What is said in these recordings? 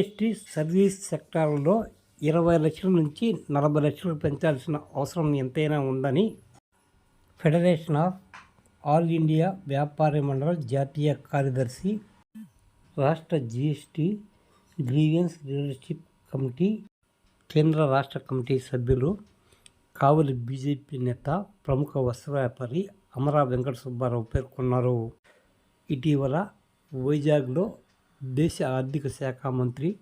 GST service సెక్టార్లో ఇరవై లక్షల నుంచి నలభై లక్షలు పెంచాల్సిన అవసరం ఎంతైనా ఉందని ఫెడరేషన్ ఆఫ్ ఆల్ ఇండియా వ్యాపార మండల జాతీయ కార్యదర్శి రాష్ట్ర జీఎస్టీ గ్రీవెన్స్ లీడర్షిప్ కమిటీ కేంద్ర రాష్ట్ర కమిటీ సభ్యులు కావలి బీజేపీ నేత ప్రముఖ వస్త్ర వ్యాపారి అమరా వెంకట సుబ్బారావు పేర్కొన్నారు. ఇటీవల వైజాగ్లో దేశ ఆర్థిక శాఖ మంత్రి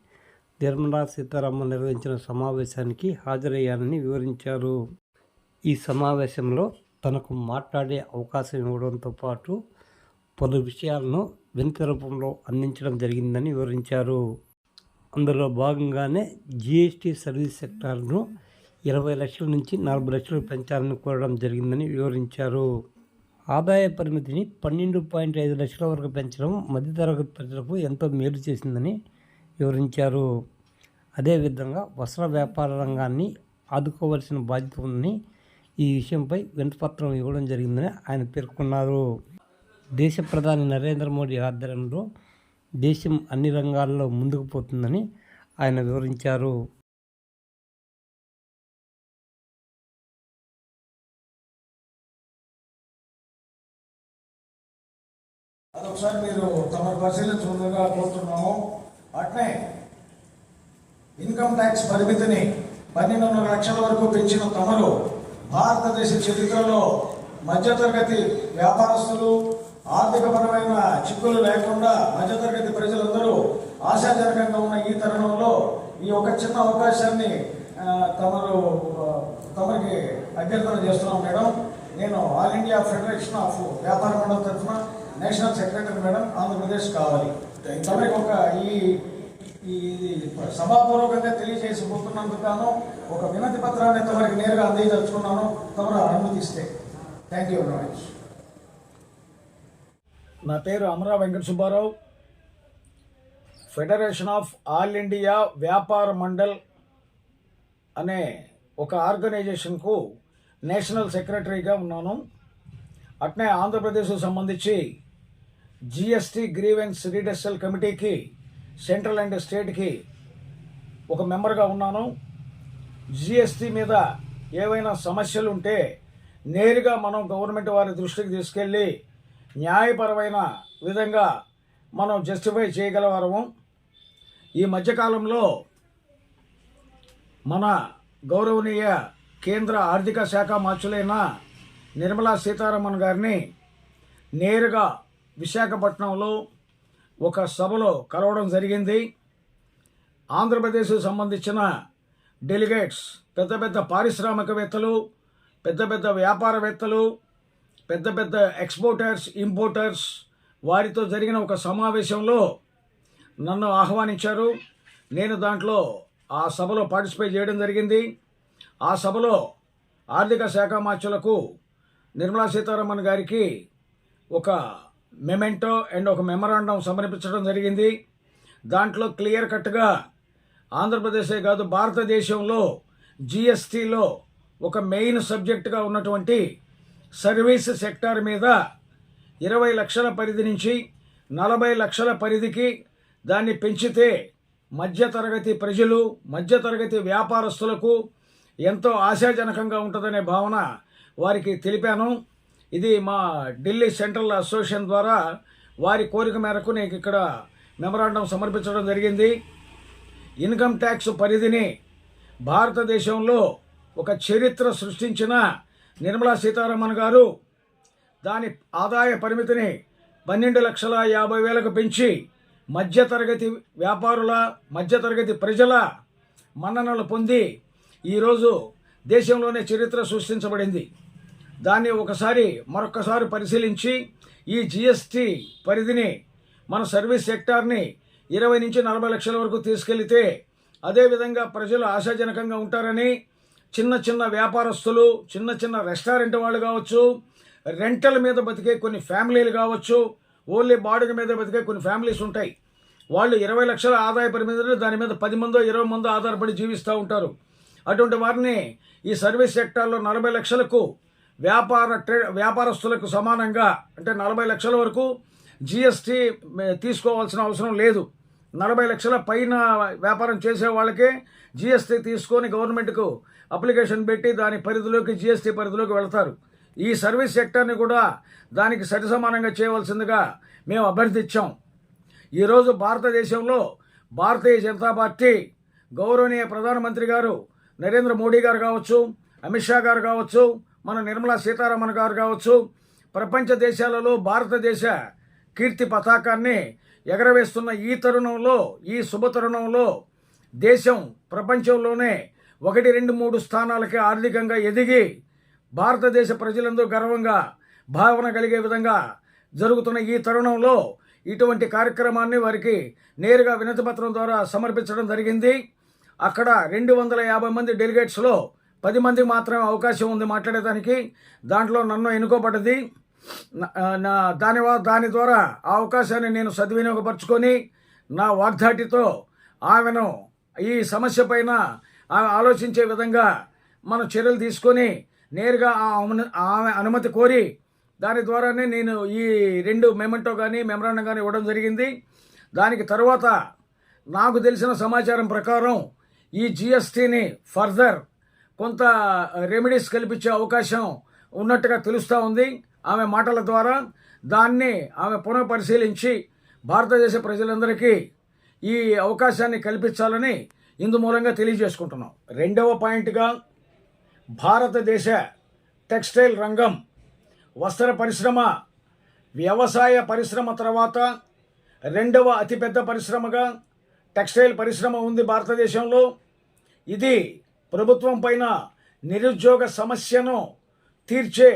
నిర్మలా సీతారామన్ నిర్వహించిన సమావేశానికి హాజరయ్యానని వివరించారు. ఈ సమావేశంలో తనకు మాట్లాడే అవకాశం ఇవ్వడంతో పాటు పలు విషయాలను వింత రూపంలో అందించడం జరిగిందని వివరించారు. అందులో భాగంగానే జిఎస్టీ సర్వీస్ సెక్టార్ను ఇరవై లక్షల నుంచి నలభై లక్షలు పెంచాలని కోరడం జరిగిందని వివరించారు. ఆదాయ పరిమితిని పన్నెండు పాయింట్ ఐదు లక్షల వరకు పెంచడం మధ్యతరగతి ప్రజలకు ఎంతో మేలు చేసిందని వివరించారు. అదేవిధంగా వస్త్ర వ్యాపార రంగాన్ని ఆదుకోవాల్సిన బాధ్యత ఉందని ఈ విషయంపై వినపత్రం ఇవ్వడం జరిగిందని ఆయన పేర్కొన్నారు. దేశ ప్రధాని నరేంద్ర మోడీ ఆధ్వర్యంలో దేశం అన్ని రంగాల్లో ముందుకు పోతుందని ఆయన వివరించారు. అదొకసారి మీరు తమ పరిశీలించగా కోరుతున్నాము అట్నే ఇన్కమ్ ట్యాక్స్ పరిమితిని పన్నెండున్నర లక్షల వరకు పెంచిన తమరు భారతదేశ చరిత్రలో మధ్యతరగతి వ్యాపారస్తులు ఆర్థికపరమైన చిక్కులు లేకుండా మధ్యతరగతి ప్రజలందరూ ఆశాజనకంగా ఉన్న ఈ తరుణంలో ఈ ఒక చిన్న అవకాశాన్ని తమరు తమకి తమరికి అభ్యర్థన చేస్తున్నాం మేడం. నేను ఆల్ ఇండియా ఫెడరేషన్ ఆఫ్ వ్యాపార మండలి తరఫున నేషనల్ సెక్రటరీ మేడం ఆంధ్రప్రదేశ్ కావాలి. తమరికి ఒక ఈ సభాపూర్వకంగా తెలియజేసిపోతున్నందుకు గాను ఒక వినతి పత్రాన్ని తమరికి నేరుగా అందజేయదలుచుకున్నాను. తమరు అనుమతిస్తే. థ్యాంక్ యూ వెరీ మచ్ నా పేరు Amara Venkata Subbarao. Federation of all India Vyapara Mandal అనే ఒక ఆర్గనైజేషన్కు నేషనల్ సెక్రటరీగా ఉన్నాను. అట్నే ఆంధ్రప్రదేశ్కు సంబంధించి జిఎస్టీ గ్రీవెన్స్ రీడెసల్ కమిటీకి సెంట్రల్ అండ్ స్టేట్కి ఒక మెంబర్గా ఉన్నాను. జిఎస్టి మీద ఏవైనా సమస్యలు ఉంటే నేరుగా మనం గవర్నమెంట్ వారి దృష్టికి తీసుకెళ్ళి న్యాయపరమైన విధంగా మనం జస్టిఫై చేయగలవారము. ఈ మధ్యకాలంలో మన గౌరవనీయ కేంద్ర ఆర్థిక శాఖ మంత్రులైన నిర్మలా సీతారామన్ గారిని నేరుగా విశాఖపట్నంలో ఒక సభలో కలవడం జరిగింది. ఆంధ్రప్రదేశ్కు సంబంధించిన డెలిగేట్స్ పెద్ద పెద్ద పారిశ్రామికవేత్తలు పెద్ద పెద్ద వ్యాపారవేత్తలు పెద్ద పెద్ద ఎక్స్పోర్టర్స్ ఇంపోర్టర్స్ వారితో జరిగిన ఒక సమావేశంలో నన్ను ఆహ్వానించారు. నేను దాంట్లో ఆ సభలో పార్టిసిపేట్ చేయడం జరిగింది. ఆ సభలో ఆర్థిక శాఖ మార్చులకు నిర్మలా సీతారామన్ గారికి ఒక మెమెంటో అండ్ ఒక మెమరాండం సమర్పించడం జరిగింది. దాంట్లో క్లియర్ కట్గా ఆంధ్రప్రదేశే కాదు భారతదేశంలో జిఎస్టీలో ఒక మెయిన్ సబ్జెక్టుగా ఉన్నటువంటి సర్వీస్ సెక్టార్ మీద ఇరవై లక్షల పరిధి నుంచి నలభై లక్షల పరిధికి దాన్ని పెంచితే మధ్యతరగతి ప్రజలు మధ్యతరగతి వ్యాపారస్తులకు ఎంతో ఆశాజనకంగా ఉంటుందనే భావన వారికి తెలిపాను. ఇది మా ఢిల్లీ సెంట్రల్ అసోసియేషన్ ద్వారా వారి కోరిక మేరకు నేను ఇక్కడ మెమరాండం సమర్పించడం జరిగింది. ఇన్కమ్ ట్యాక్స్ పరిధిని భారతదేశంలో ఒక చరిత్ర సృష్టించిన నిర్మలా సీతారామన్ గారు దాని ఆదాయ పరిమితిని పన్నెండు లక్షల యాభై వేలకు పెంచి మధ్యతరగతి వ్యాపారుల మధ్యతరగతి ప్రజల మన్ననలు పొంది ఈరోజు దేశంలోనే చరిత్ర సృష్టించబడింది. దాన్ని ఒకసారి మరొకసారి పరిశీలించి ఈ జిఎస్టి పరిధిని మన సర్వీస్ సెక్టార్ని ఇరవై నుంచి నలభై లక్షల వరకు తీసుకెళ్తే అదేవిధంగా ప్రజలు ఆశాజనకంగా ఉంటారని చిన్న చిన్న వ్యాపారస్తులు చిన్న చిన్న రెస్టారెంట్ వాళ్ళు కావచ్చు రెంటల్ మీద బతికే కొన్ని ఫ్యామిలీలు కావచ్చు ఓన్లీ బాడుగ మీద బతికే కొన్ని ఫ్యామిలీస్ ఉంటాయి. వాళ్ళు ఇరవై లక్షల ఆదాయ పరిమితి దాని మీద పది మందో ఇరవై మందో ఆధారపడి జీవిస్తూ ఉంటారు. అటువంటి వారిని ఈ సర్వీస్ సెక్టార్లో నలభై లక్షలకు వ్యాపార ట్రే వ్యాపారస్తులకు సమానంగా అంటే నలభై లక్షల వరకు జిఎస్టీ తీసుకోవాల్సిన అవసరం లేదు. నలభై లక్షల పైన వ్యాపారం చేసే వాళ్ళకే జిఎస్టీ తీసుకొని గవర్నమెంట్కు అప్లికేషన్ పెట్టి దాని పరిధిలోకి జిఎస్టీ పరిధిలోకి వెళ్తారు. ఈ సర్వీస్ సెక్టర్ని కూడా దానికి సరిసమానంగా చేయవలసిందిగా మేము అభ్యర్థించాం. ఈరోజు భారతదేశంలో భారతీయ జనతా పార్టీ గౌరవనీయ ప్రధానమంత్రి గారు నరేంద్ర మోడీ గారు కావచ్చు అమిత్ షా గారు కావచ్చు మన నిర్మలా సీతారామన్ గారు కావచ్చు ప్రపంచ దేశాలలో భారతదేశ కీర్తి పతాకాన్ని ఎగరవేస్తున్న ఈ తరుణంలో ఈ శుభ తరుణంలో దేశం ప్రపంచంలోనే ఒకటి రెండు మూడు స్థానాలకి ఆర్థికంగా ఎదిగి భారతదేశ ప్రజలందరూ గర్వంగా భావన కలిగే విధంగా జరుగుతున్న ఈ తరుణంలో ఇటువంటి కార్యక్రమాన్ని వారికి నేరుగా వినతిపత్రం ద్వారా సమర్పించడం జరిగింది. అక్కడ రెండు వందల యాభై మంది డెలిగేట్స్లో పది మందికి మాత్రమే అవకాశం ఉంది మాట్లాడేదానికి. దాంట్లో నన్ను ఎన్నుకోబడ్డది. నా- దాని దాని ద్వారా ఆ అవకాశాన్ని నేను సద్వినియోగపరుచుకొని నా వాగ్దాటితో ఆమెను ఈ సమస్య పైన ఆమె ఆలోచించే విధంగా మనం చర్యలు తీసుకొని నేరుగా ఆమె అనుమతి కోరి దాని ద్వారానే నేను ఈ రెండు మెమెంటో కానీ మెమరాండం కానీ ఇవ్వడం జరిగింది. దానికి తర్వాత నాకు తెలిసిన సమాచారం ప్రకారం ఈ జిఎస్టీని ఫర్దర్ కొంత రెమెడీస్ కల్పించే అవకాశం ఉన్నట్టుగా తెలుస్తూ ఉంది. ఆమె మాటల ద్వారా దాన్ని ఆమె పునః పరిశీలించి భారతదేశ ప్రజలందరికీ ఈ అవకాశాన్ని కల్పించాలని ఇందు మూలంగా తెలియజేసుకుంటున్నాం. రెండవ పాయింట్గా భారతదేశ టెక్స్టైల్ రంగం వస్త్ర పరిశ్రమ వ్యవసాయ పరిశ్రమ తర్వాత రెండవ అతిపెద్ద పరిశ్రమగా టెక్స్టైల్ పరిశ్రమ ఉంది భారతదేశంలో. ఇది ప్రభుత్వం పైన నిరుద్యోగ సమస్యను తీర్చే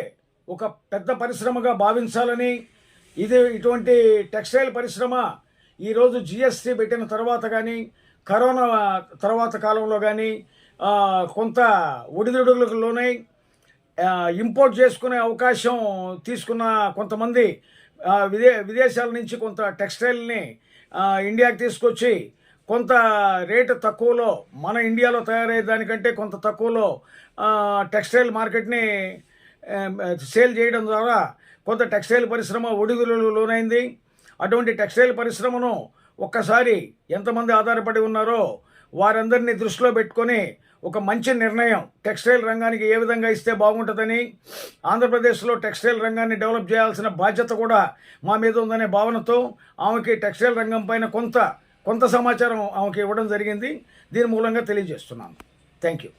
ఒక పెద్ద పరిశ్రమగా భావించాలని ఇది ఇటువంటి టెక్స్టైల్ పరిశ్రమ ఈరోజు జిఎస్టీ పెట్టిన తర్వాత కానీ కరోనా తర్వాత కాలంలో కానీ కొంత ఒడిదుడుకులకు లోనై ఇంపోర్ట్ చేసుకునే అవకాశం తీసుకున్న కొంతమంది విదే విదేశాల నుంచి కొంత టెక్స్టైల్ని ఇండియాకి తీసుకొచ్చి కొంత రేటు తక్కువలో మన ఇండియాలో తయారయ్యే దానికంటే కొంత తక్కువలో టెక్స్టైల్ మార్కెట్ని సేల్ చేయడం ద్వారా కొంత టెక్స్టైల్ పరిశ్రమ ఒడిదులు లోనైంది. అటువంటి టెక్స్టైల్ పరిశ్రమను ఒక్కసారి ఎంతమంది ఆధారపడి ఉన్నారో వారందరినీ దృష్టిలో పెట్టుకొని ఒక మంచి నిర్ణయం టెక్స్టైల్ రంగానికి ఏ విధంగా ఇస్తే బాగుంటుందని ఆంధ్రప్రదేశ్లో టెక్స్టైల్ రంగాన్ని డెవలప్ చేయాల్సిన బాధ్యత కూడా మా మీద ఉందనే భావనతో ఆమెకి టెక్స్టైల్ రంగం పైన కొంత కొంత సమాచారం ఆమెకి ఇవ్వడం జరిగింది. దీని మూలంగా తెలియజేస్తున్నాను. Thank you